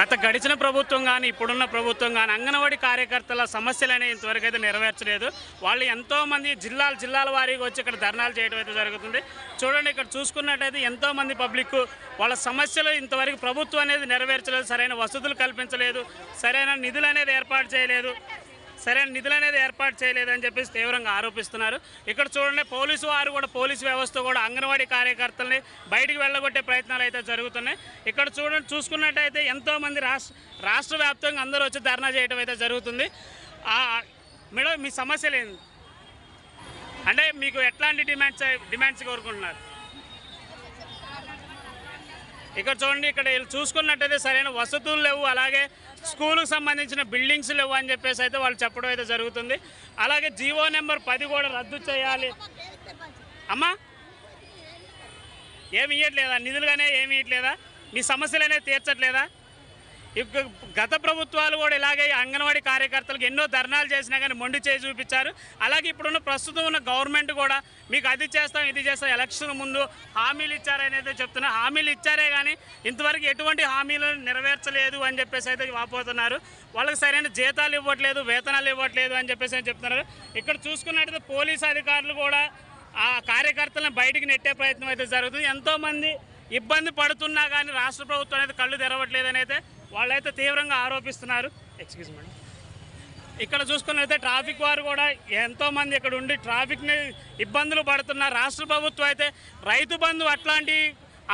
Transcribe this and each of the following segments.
గత గడిచిన ప్రభుత్వం కానీ ఇప్పుడున్న ప్రభుత్వం కానీ అంగన్వాడీ కార్యకర్తల సమస్యలు అనేవి ఇంతవరకు అయితే నెరవేర్చలేదు. వాళ్ళు ఎంతోమంది జిల్లాల జిల్లాల వారీగా వచ్చి ఇక్కడ ధర్నాలు చేయడం అయితే జరుగుతుంది. చూడండి ఇక్కడ చూసుకున్నట్టయితే ఎంతోమంది పబ్లిక్ వాళ్ళ సమస్యలు ఇంతవరకు ప్రభుత్వం అనేది నెరవేర్చలేదు. సరైన వసతులు కల్పించలేదు. సరైన నిధులు అనేది ఏర్పాటు చేయలేదు. సరైన నిధులు అనేది ఏర్పాటు చేయలేదని చెప్పేసి తీవ్రంగా ఆరోపిస్తున్నారు. ఇక్కడ చూడండి పోలీసు వారు కూడా పోలీసు వ్యవస్థ కూడా అంగన్వాడీ కార్యకర్తల్ని బయటికి వెళ్ళగొట్టే ప్రయత్నాలు అయితే జరుగుతున్నాయి. ఇక్కడ చూడండి చూసుకున్నట్టయితే ఎంతోమంది రాష్ట్ర రాష్ట్ర వ్యాప్తంగా అందరూ వచ్చి ధర్నా చేయడం అయితే జరుగుతుంది. ఆ, మేడం మీ సమస్యలు లేదు అంటే మీకు ఎట్లాంటి డిమాండ్స్ డిమాండ్స్ కోరుకుంటున్నారు? ఇక్కడ చూడండి ఇక్కడ వీళ్ళు చూసుకున్నట్టయితే సరైన వసతులు లేవు. అలాగే స్కూల్కి సంబంధించిన బిల్డింగ్స్ లేవు అని చెప్పేసి అయితే వాళ్ళు చెప్పడం అయితే జరుగుతుంది. అలాగే జీవో నెంబర్ పది కూడా రద్దు చేయాలి. అమ్మా ఏమి ఇవ్వట్లేదా నిధులుగానే ఏమి ఇవ్వట్లేదా మీ సమస్యలు అనేది తీర్చట్లేదా? గత ప్రభుత్వాలు కూడా ఇలాగే అంగన్వాడీ కార్యకర్తలకు ఎన్నో ధర్నాలు చేసినా కానీ మొండి చేసి చూపించారు. అలాగే ఇప్పుడున్న ప్రస్తుతం ఉన్న గవర్నమెంట్ కూడా మీకు అది చేస్తాం ఇది చేస్తాం ఎలక్షన్ ముందు హామీలు ఇచ్చారనేది చెప్తున్నా. హామీలు ఇచ్చారే కానీ ఇంతవరకు ఎటువంటి హామీలను నెరవేర్చలేదు అని చెప్పేసి అయితే వాపోతున్నారు. వాళ్ళకి సరైన జీతాలు ఇవ్వట్లేదు వేతనాలు ఇవ్వట్లేదు అని చెప్పేసి అని చెప్తున్నారు. ఇక్కడ చూసుకున్నట్టయితే పోలీసు అధికారులు కూడా ఆ కార్యకర్తలను బయటికి నెట్టే ప్రయత్నం అయితే జరుగుతుంది. ఎంతోమంది ఇబ్బంది పడుతున్నా కానీ రాష్ట్ర ప్రభుత్వం అనేది కళ్ళు తెరవట్లేదని అయితే వాళ్ళైతే తీవ్రంగా ఆరోపిస్తున్నారు. Excuse madam. ఇక్కడ చూసుకున్నట్లయితే ట్రాఫిక్ వారు కూడా ఎంతోమంది ఇక్కడ ఉండి ట్రాఫిక్ని ఇబ్బందులు పడుతున్నారు. రాష్ట్ర ప్రభుత్వం అయితే రైతు బంధు అట్లాంటి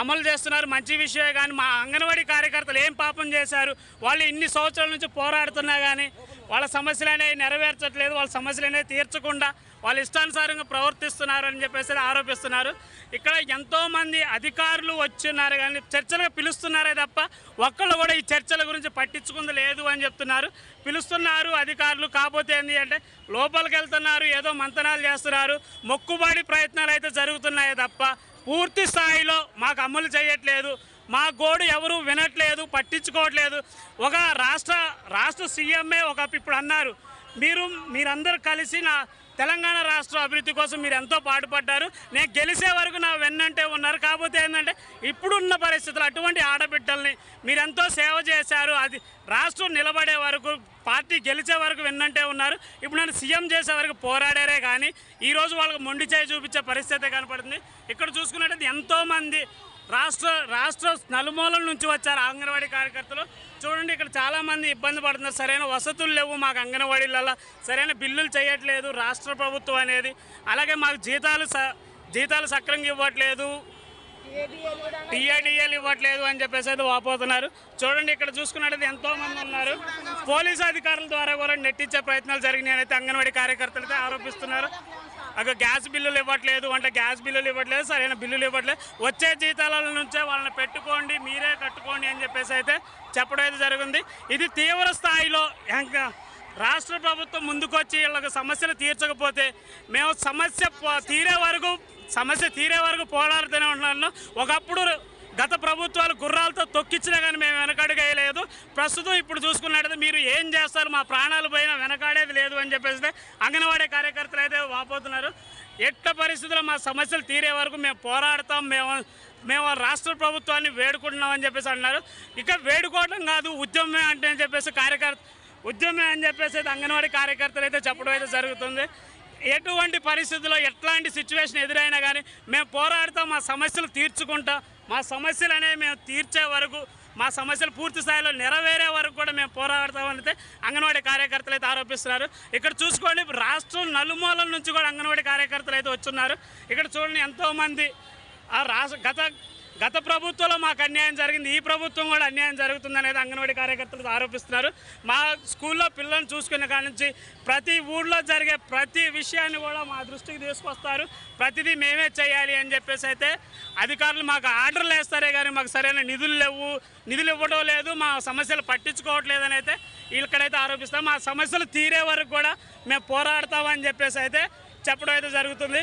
అమలు చేస్తున్నారు. మంచి విషయమే కానీ మా అంగన్వాడీ కార్యకర్తలు ఏం పాపం చేశారు? వాళ్ళు ఇన్ని సంవత్సరాల నుంచి పోరాడుతున్నా కానీ వాళ్ళ సమస్యలు అనేవి నెరవేర్చట్లేదు. వాళ్ళ సమస్యలు అనేవి తీర్చకుండా వాళ్ళు ఇష్టానుసారంగా ప్రవర్తిస్తున్నారు అని చెప్పేసి ఆరోపిస్తున్నారు. ఇక్కడ ఎంతోమంది అధికారులు వచ్చిన్నారు కానీ చర్చలకు పిలుస్తున్నారే తప్ప ఒక్కళ్ళు కూడా ఈ చర్చల గురించి పట్టించుకుంది లేదు అని చెప్తున్నారు. పిలుస్తున్నారు అధికారులు కాకపోతే ఏంటి అంటే లోపలికి వెళ్తున్నారు ఏదో మంతనాలు చేస్తున్నారు. మొక్కుబడి ప్రయత్నాలు అయితే జరుగుతున్నాయే తప్ప పూర్తి స్థాయిలో మాకు అమలు చేయట్లేదు. మా గోడు ఎవరు వినట్లేదు పట్టించుకోవట్లేదు. ఒక రాష్ట్ర రాష్ట్ర సీఎంఏ ఒక ఇప్పుడు అన్నారు. మీరు మీరందరూ కలిసి నా తెలంగాణ రాష్ట్ర అభివృద్ధి కోసం మీరు ఎంతో పాటుపడ్డారు. నేను గెలిచే వరకు నా వెన్నంటే ఉన్నారు. కాకపోతే ఏంటంటే ఇప్పుడున్న పరిస్థితులు అటువంటి ఆడబిడ్డల్ని మీరు ఎంతో సేవ చేశారు. అది రాష్ట్రం నిలబడే వరకు పార్టీ గెలిచే వరకు వెన్నంటే ఉన్నారు. ఇప్పుడు నన్ను సీఎం చేసే వరకు పోరాడారే కానీ ఈరోజు వాళ్ళకి మొండి చేయి చూపించే పరిస్థితి కనపడుతుంది. ఇక్కడ చూసుకున్నట్టయితే ఎంతోమంది రాష్ట్ర రాష్ట్ర నలుమూలల నుంచి వచ్చారు అంగన్వాడీ కార్యకర్తలు. చూడండి ఇక్కడ చాలామంది ఇబ్బంది పడుతున్నారు. సరైన వసతులు లేవు మాకు అంగన్వాడీలలో సరైన బిల్లులు చేయట్లేదు రాష్ట్ర ప్రభుత్వం అనేది. అలాగే మాకు జీతాలు స జీతాలు సక్రంగా ఇవ్వట్లేదు. టీఏడిఏలు ఇవ్వట్లేదు అని చెప్పేసి అయితే వాపోతున్నారు. చూడండి ఇక్కడ చూసుకున్నట్టయితే ఎంతో మంది ఉన్నారు. పోలీసు అధికారుల ద్వారా కూడా నెట్టించే ప్రయత్నాలు జరిగినాయని అయితే అంగన్వాడీ కార్యకర్తలు ఆరోపిస్తున్నారు. అక్కడ గ్యాస్ బిల్లులు ఇవ్వట్లేదు అంటే గ్యాస్ బిల్లులు ఇవ్వట్లేదు సరైన బిల్లులు ఇవ్వట్లేదు. వచ్చే జీతాల నుంచే వాళ్ళని పెట్టుకోండి మీరే కట్టుకోండి అని చెప్పేసి అయితే చెప్పడం అయితే జరిగింది. ఇది తీవ్ర స్థాయిలో ఇంకా రాష్ట్ర ప్రభుత్వం ముందుకొచ్చి వీళ్ళకి సమస్యలు తీర్చకపోతే మేము సమస్య పో- తీరే వరకు సమస్య తీరే వరకు పోరాడుతూనే ఉంటున్నాను. ఒకప్పుడు గత ప్రభుత్వాలు గుర్రాలతో తొక్కించినా కానీ మేము వెనకడుగేయలేదు ప్రస్తుతం ఇప్పుడు చూసుకున్నట్టయితే మీరు ఏం చేస్తారు? మా ప్రాణాలు పోయినా వెనకాడేది లేదు అని చెప్పేసి అంగన్వాడీ కార్యకర్తలు అయితే వాపోతున్నారు. ఎట్ట పరిస్థితుల్లో మా సమస్యలు తీరే వరకు మేము పోరాడతాం మేము మేము రాష్ట్ర ప్రభుత్వాన్ని వేడుకుంటున్నాం అని చెప్పేసి అన్నారు ఇక వేడుకోవడం కాదు ఉద్యమమే అంటే అని చెప్పేసి కార్యకర్త ఉద్యమే అని చెప్పేసి అయితే అంగన్వాడీ కార్యకర్తలు అయితే చెప్పడం అయితే జరుగుతుంది. ఎటువంటి పరిస్థితుల్లో ఎట్లాంటి సిచ్యువేషన్ ఎదురైనా కానీ మేము పోరాడుతాం మా సమస్యలు తీర్చుకుంటాం. మా సమస్యలు అనేవి మేము తీర్చే వరకు మా సమస్యలు పూర్తి స్థాయిలో నెరవేరే వరకు కూడా మేము పోరాడతామని అంగన్వాడీ కార్యకర్తలు అయితే ఆరోపిస్తున్నారు. ఇక్కడ చూసుకోండి రాష్ట్రం నలుమూలల నుంచి కూడా అంగన్వాడీ కార్యకర్తలు అయితే వచ్చున్నారు ఇక్కడ చూడండి ఎంతోమంది ఆ రాష్ట్ర గత గత ప్రభుత్వంలో మాకు అన్యాయం జరిగింది. ఈ ప్రభుత్వం కూడా అన్యాయం జరుగుతుంది అనేది అంగన్వాడీ కార్యకర్తలు ఆరోపిస్తున్నారు. మా స్కూల్లో పిల్లల్ని చూసుకునే కాడి నుంచి ప్రతి ఊళ్ళో జరిగే ప్రతి విషయాన్ని కూడా మా దృష్టికి తీసుకొస్తారు. ప్రతిదీ మేమే చేయాలి అని చెప్పేసి అయితే అధికారులు మాకు ఆర్డర్లు వేస్తారే కానీ మాకు సరైన నిధులు లేవు. నిధులు ఇవ్వడం లేదు. మా సమస్యలు పట్టించుకోవట్లేదని అయితే వీళ్ళకడైతే ఆరోపిస్తాం మా సమస్యలు తీరే వరకు కూడా మేము పోరాడతామని చెప్పేసి అయితే చెప్పడం అయితే జరుగుతుంది.